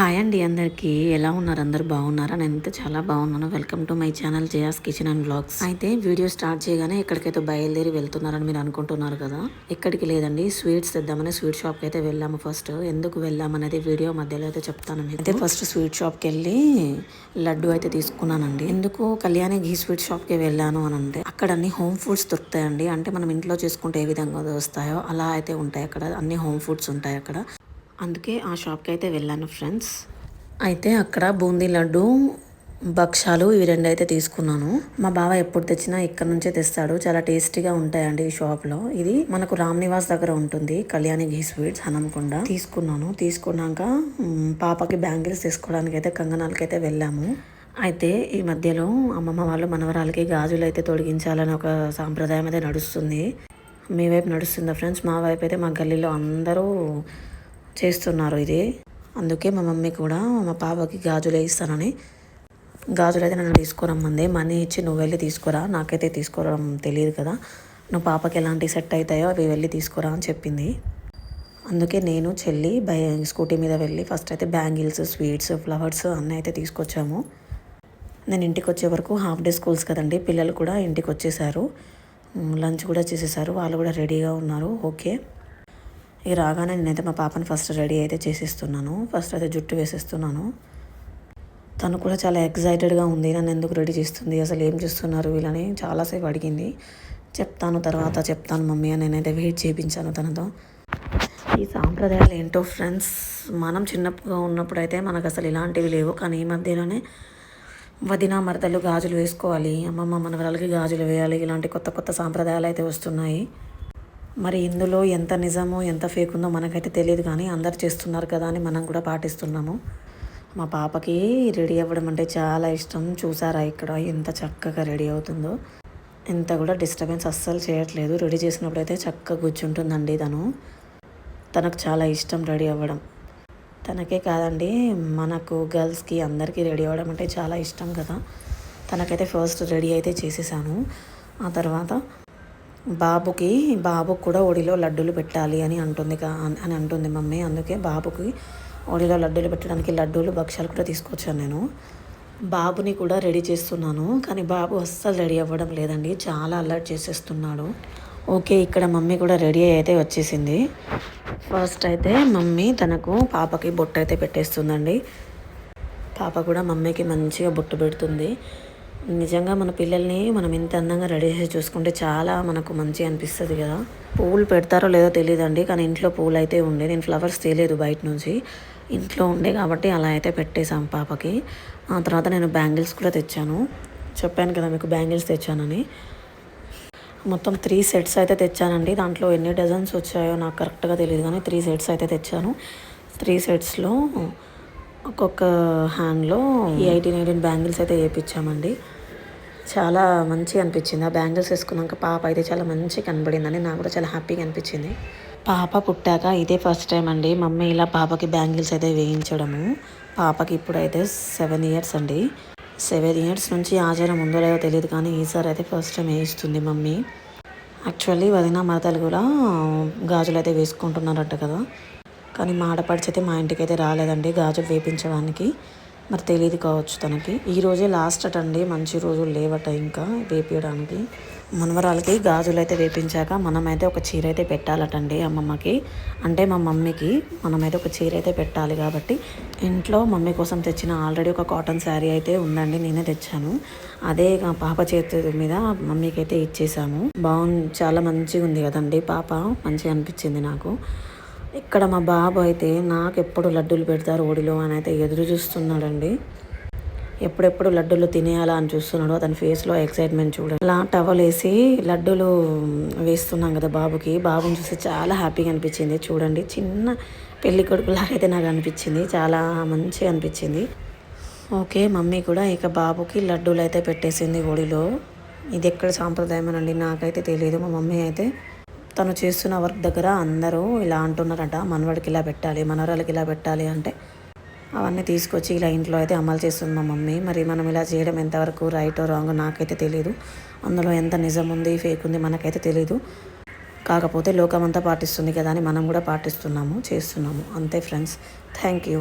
Hi అండి అందరికీ. ఎలా ఉన్నారు? అందరు బాగున్నారా? నేనైతే చాలా బాగున్నాను. Welcome to my channel Jaya's kitchen and blogs అయితే వీడియో స్టార్ట్ చేయగానే ఎక్కడికైతే బయలుదేరి వెళ్తున్నారని మీరు అనుకుంటున్నారు కదా ఎక్కడికి లేదండి. స్వీట్స్ తెద్దామని స్వీట్ షాప్కి అయితే వెళ్ళాము ఫస్ట్. ఎందుకు వెళ్ళామనేది వీడియో మధ్యలో అయితే చెప్తాను మీకు. అయితే ఫస్ట్ స్వీట్ షాప్కి వెళ్ళి లడ్డు అయితే తీసుకున్నానండి. ఎందుకు? కళ్యాణి ఘీ స్వీట్ షాప్కి వెళ్ళాను అని అంటే అక్కడ అన్ని హోమ్ ఫుడ్స్ దొరుకుతాయండి. అంటే మనం ఇంట్లో చేసుకుంటే ఏ విధంగా వస్తాయో అలా అయితే ఉంటాయి అక్కడ. అన్ని హోమ్ ఫుడ్స్ ఉంటాయి అక్కడ. అందుకే ఆ షాప్కి అయితే వెళ్ళాను ఫ్రెండ్స్. అయితే అక్కడ బూందీ లడ్డు భక్షాలు ఇవి రెండు అయితే తీసుకున్నాను. మా బావ ఎప్పుడు తెచ్చినా ఇక్కడ నుంచే తెస్తాడు. చాలా టేస్టీగా ఉంటాయండి ఈ షాప్లో. ఇది మనకు రామ్ నివాస్ దగ్గర ఉంటుంది. కళ్యాణి ఘీ స్వీట్స్ హనంకొండ తీసుకున్నాను. తీసుకున్నాక పాపకి బ్యాంగిల్స్ తీసుకోవడానికి అయితే కంగనాలకి అయితే వెళ్ళాము. అయితే ఈ మధ్యలో అమ్మమ్మ వాళ్ళు మనవరాలకి గాజులు అయితే తొడిగించాలని ఒక సాంప్రదాయం అయితే నడుస్తుంది. మీ వైపు నడుస్తుందా ఫ్రెండ్స్? మా వైపు అయితే మా గల్లీలో అందరూ చేస్తున్నారు ఇది. అందుకే మా మమ్మీ కూడా మా పాపకి గాజులు ఇస్తానని. గాజులు అయితే నన్ను తీసుకురమ్మంది. మనీ ఇచ్చి నువ్వు వెళ్ళి తీసుకురా. నాకైతే తీసుకోవడం తెలియదు కదా. నువ్వు పాపకి ఎలాంటి సెట్ అవుతాయో అవి వెళ్ళి తీసుకురా అని చెప్పింది. అందుకే నేను చెల్లి బై స్కూటీ మీద వెళ్ళి ఫస్ట్ అయితే బ్యాంగిల్స్ స్వీట్స్ ఫ్లవర్స్ అన్నీ అయితే తీసుకొచ్చాము. నేను ఇంటికి వచ్చే వరకు హాఫ్ డే స్కూల్స్ కదండి. పిల్లలు కూడా ఇంటికి వచ్చేసారు. లంచ్ కూడా చేసేసారు. వాళ్ళు కూడా రెడీగా ఉన్నారు. ఓకే. ఇక రాగానే నేనైతే మా పాపని ఫస్ట్ రెడీ అయితే చేసేస్తున్నాను. ఫస్ట్ అయితే జుట్టు వేసేస్తున్నాను. తను కూడా చాలా ఎక్సైటెడ్గా ఉంది. నన్ను ఎందుకు రెడీ చేస్తుంది? అసలు ఏం చేస్తున్నారు వీళ్ళని? చాలాసేపు అడిగింది. చెప్తాను తర్వాత చెప్తాను మమ్మీ అని నేనైతే వెయిట్ చేయించాను తనతో. ఈ సాంప్రదాయాలు ఏంటో ఫ్రెండ్స్ మనం చిన్నప్పుగా ఉన్నప్పుడు అయితే మనకు అసలు ఇలాంటివి లేవు. కానీ ఈ మధ్యలోనే వదిన మరదలు గాజులు వేసుకోవాలి. అమ్మమ్మ మనవరాలకి గాజులు వేయాలి. ఇలాంటి కొత్త కొత్త సాంప్రదాయాలు అయితే వస్తున్నాయి. మరి ఇందులో ఎంత నిజమో ఎంత ఫేక్ ఉందో మనకైతే తెలియదు కానీ అందరు చేస్తున్నారు కదా అని మనం కూడా పాటిస్తున్నాము. మా పాపకి రెడీ అవ్వడం అంటే చాలా ఇష్టం. చూసారా ఇక్కడ ఎంత చక్కగా రెడీ అవుతుందో. ఎంత కూడా డిస్టర్బెన్స్ అస్సలు చేయట్లేదు. రెడీ చేసినప్పుడు అయితే చక్కగా కూర్చుంటుందండి తను. తనకు చాలా ఇష్టం రెడీ అవ్వడం. తనకే కాదండి మనకు గర్ల్స్కి అందరికీ రెడీ అవ్వడం అంటే చాలా ఇష్టం కదా. తనకైతే ఫస్ట్ రెడీ అయితే చేసేసాను. ఆ తర్వాత బాబుకి బాబుకు కూడా ఒడిలో లడ్డూలు పెట్టాలి అని అంటుంది అని అంటుంది మమ్మీ. అందుకే బాబుకి ఒడిలో లడ్డూలు పెట్టడానికి లడ్డూలు భక్ష్యాలు కూడా తీసుకొచ్చాను నేను. బాబుని కూడా రెడీ చేస్తున్నాను కానీ బాబు అస్సలు రెడీ అవ్వడం లేదండి. చాలా అలర్ట్ చేసేస్తున్నాడు. ఓకే ఇక్కడ మమ్మీ కూడా రెడీ అయితే వచ్చేసింది. ఫస్ట్ అయితే మమ్మీ తనకు పాపకి బొట్టు అయితే పెట్టేస్తుందండి. పాప కూడా మమ్మీకి మంచిగా బొట్టు పెడుతుంది. నిజంగా మన పిల్లల్ని మనం ఇంత అందంగా రెడీ చేసి చూసుకుంటే చాలా మనకు మంచి అనిపిస్తుంది కదా. పువ్వులు పెడతారో లేదో తెలియదండి కానీ ఇంట్లో పువ్వులు అయితే ఉండే. నేను ఫ్లవర్స్ తేలేదు బయట నుంచి. ఇంట్లో ఉండే కాబట్టి అలా అయితే పెట్టేశాం పాపకి. ఆ తర్వాత నేను బ్యాంగిల్స్ కూడా తెచ్చాను. చెప్పాను కదా మీకు బ్యాంగిల్స్ తెచ్చానని. మొత్తం త్రీ సెట్స్ అయితే తెచ్చానండి. దాంట్లో ఎన్ని డజన్స్ వచ్చాయో నాకు కరెక్ట్గా తెలియదు కానీ త్రీ సెట్స్ అయితే తెచ్చాను. త్రీ సెట్స్లో ఒక్కొక్క హ్యాండ్లో ఈ ఎయిటీన్ ఎయిటీన్ బ్యాంగిల్స్ అయితే వేయించామండి చాలా మంచిగా అనిపించింది. ఆ బ్యాంగిల్స్ వేసుకున్నాక పాప అయితే చాలా మంచిగా కనబడిందని నాకు కూడా చాలా హ్యాపీగా అనిపించింది. పాప పుట్టాక ఇదే ఫస్ట్ టైం అండి. మమ్మీ ఇలా పాపకి బ్యాంగిల్స్ అయితే వేయించడము. పాపకి ఇప్పుడైతే సెవెన్ ఇయర్స్ అండి. సెవెన్ ఇయర్స్ నుంచి ఆచారం ఉందో లేదో తెలియదు కానీ ఈసారి అయితే ఫస్ట్ టైం వేయిస్తుంది మమ్మీ. యాక్చువల్లీ వదిన మరతలు కూడా గాజులు అయితే వేసుకుంటున్నారట కదా. కానీ మా ఆడపడిచైతే మా ఇంటికి అయితే రాలేదండి. గాజులు వేపించడానికి. మరి తెలియదు కావచ్చు తనకి. ఈరోజే లాస్ట్ అటండి. మంచి రోజులు లేవట ఇంకా వేపించడానికి. మనవరాలకి గాజులు అయితే వేపించాక మనమైతే ఒక చీర అయితే పెట్టాలటండి అమ్మమ్మకి. అంటే మా మమ్మీకి మనమైతే ఒక చీర అయితే పెట్టాలి కాబట్టి ఇంట్లో మమ్మీ కోసం తెచ్చిన ఆల్రెడీ ఒక కాటన్ శారీ అయితే ఉందండి. నేనే తెచ్చాను. అదే పాప చేతి మీద మమ్మీకి అయితే ఇచ్చేసాము. బాగుంది చాలా మంచిగా ఉంది కదండి పాప. మంచిగా అనిపించింది నాకు. ఇక్కడ మా బాబు అయితే నాకు ఎప్పుడు లడ్డూలు పెడతారు ఓడిలో అని అయితే ఎదురు చూస్తున్నాడండి. ఎప్పుడెప్పుడు లడ్డూలు తినేయాలా అని చూస్తున్నాడు అతని ఫేస్లో ఎక్సైట్మెంట్ చూడండి. అలా టవల్ వేసి లడ్డూలు వేస్తున్నాం కదా బాబుకి. బాబుని చూసి చాలా హ్యాపీగా అనిపించింది. చూడండి చిన్న పెళ్ళి కొడుకులాగైతే అయితే నాకు అనిపించింది. చాలా మంచిగా అనిపించింది. ఓకే మమ్మీ కూడా ఇక బాబుకి లడ్డూలు అయితే పెట్టేసింది ఒడిలో. ఇది ఎక్కడ సాంప్రదాయం అండి నాకైతే తెలియదు. మా మమ్మీ అయితే తను చేస్తున్న వర్క్ దగ్గర అందరూ ఇలా అంటున్నారట మనవాడికి ఇలా పెట్టాలి మనవరాలకి ఇలా పెట్టాలి అంటే అవన్నీ తీసుకొచ్చి ఇలా ఇంట్లో అయితే అమలు చేస్తుంది మా మమ్మీ. మరి మనం ఇలా చేయడం ఎంతవరకు రైట్ రాంగ్ నాకైతే తెలియదు అందులో ఎంత నిజం ఉంది ఫేక్ ఉంది మనకైతే తెలియదు కాకపోతే లోకమంతా పాటిస్తుంది కదా అని మనం కూడా పాటిస్తున్నాము చేస్తున్నాము. అంతే ఫ్రెండ్స్ థ్యాంక్ యూ